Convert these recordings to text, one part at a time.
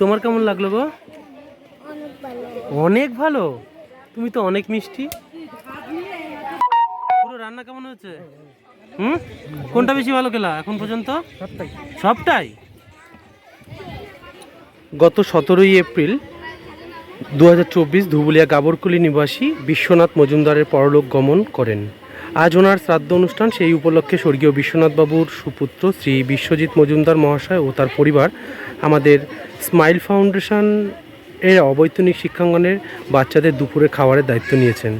তোমার কেমন লাগল গো? অনেক ভালো। তুমি তো অনেক মিষ্টি। পুরো রান্না কেমন হয়েছে? হুম? কোনটা বেশি ভালো খেলা এখন পর্যন্ত? সবটাই। গত সতেরোই এপ্রিল দু হাজার চব্বিশ ধুবুলিয়া গাবরকুলি নিবাসী বিশ্বনাথ মজুমদারের পরলোক গমন করেন। আজ ওনার শ্রাদ্ধ অনুষ্ঠান, সেই উপলক্ষে স্বর্গীয় বিশ্বনাথবাবুর সুপুত্র শ্রী বিশ্বজিৎ মজুমদার মহাশয় ও তার পরিবার আমাদের স্মাইল ফাউন্ডেশন এর অবৈতনিক শিক্ষাঙ্গনের বাচ্চাদের দুপুরে খাওয়ারের দায়িত্ব নিয়েছেন।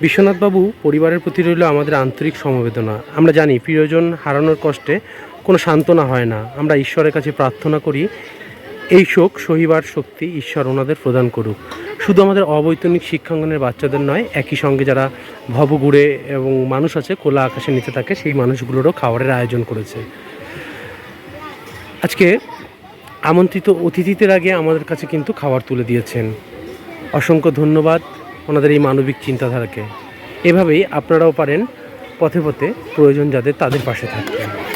বিশ্বনাথবাবু পরিবারের প্রতি রইল আমাদের আন্তরিক সমবেদনা। আমরা জানি, প্রিয়জন হারানোর কষ্টে কোনো সান্ত্বনা হয় না। আমরা ঈশ্বরের কাছে প্রার্থনা করি এই শোক সহিবার শক্তি ঈশ্বর ওনাদের প্রদান করুক। শুধু আমাদের অবৈতনিক শিক্ষাঙ্গনের বাচ্চাদের নয়, একই সঙ্গে যারা ভবঘুরে এবং মানুষ আছে খোলা আকাশের নিচে থাকে, সেই মানুষগুলোরও খাবারের আয়োজন করেছে। আজকে আমন্ত্রিত অতিথিদের আগে আমাদের কাছে কিন্তু খাবার তুলে দিয়েছেন। অসংখ্য ধন্যবাদ ওনাদের এই মানবিক চিন্তাধারাকে। এভাবেই আপনারাও পারেন পথে পথে প্রয়োজন যাদের তাদের পাশে থাকতে।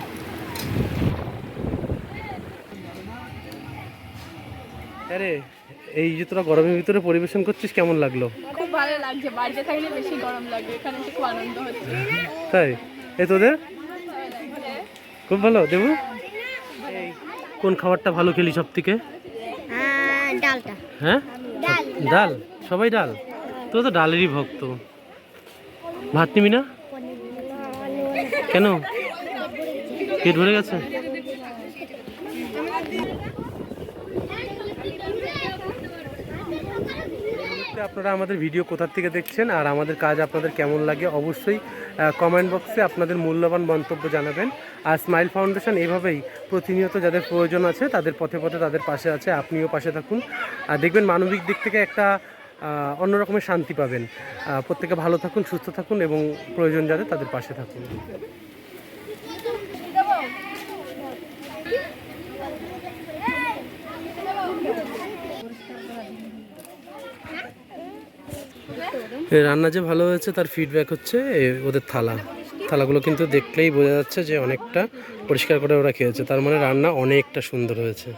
আরে এই যে তোরা গরমের ভিতরে পরিবেশন করছিস কেমন লাগল? খুব ভালো লাগছে বাড়িতে থাকলে বেশি গরম লাগে এখানে খুব আনন্দ হচ্ছে। তাই? এ তোদের? খুব ভালো দেবু? কোন খাবারটা ভালো খেলি সব থেকে ডালটা। হ্যাঁ? ডাল। ডাল? সবাই ডাল? তোর তো ডালেরই ভক্ত। ভাত নিবি না? কেন? পেট ভরে গেছে? আপনারা আমাদের ভিডিও কোথার থেকে দেখছেন আর আমাদের কাজ আপনাদের কেমন লাগে অবশ্যই কমেন্ট বক্সে আপনাদের মূল্যবান মন্তব্য জানাবেন। আর স্মাইল ফাউন্ডেশন এভাবেই প্রতিনিয়ত যাদের প্রয়োজন আছে তাদের পথে পথে তাদের পাশে আছে আপনিও পাশে থাকুন। আর দেখবেন মানবিক দিক থেকে একটা আহ, অন্য রকমের শান্তি পাবেন। প্রত্যেকে ভালো থাকুন সুস্থ থাকুন এবং প্রয়োজন যাদের তাদের পাশে থাকুন। রান্না যে ভালো হয়েছে, তার ফিডব্যাক হচ্ছে ওদের থালা। থালাগুলো কিন্তু দেখলেই বোঝা যাচ্ছে যে অনেকটা পরিষ্কার করে ওরা খেয়েছে। তার মানে রান্না অনেকটা সুন্দর হয়েছে।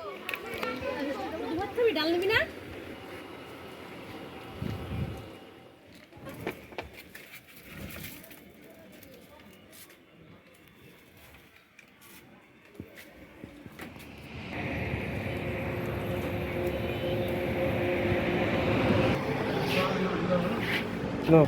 No.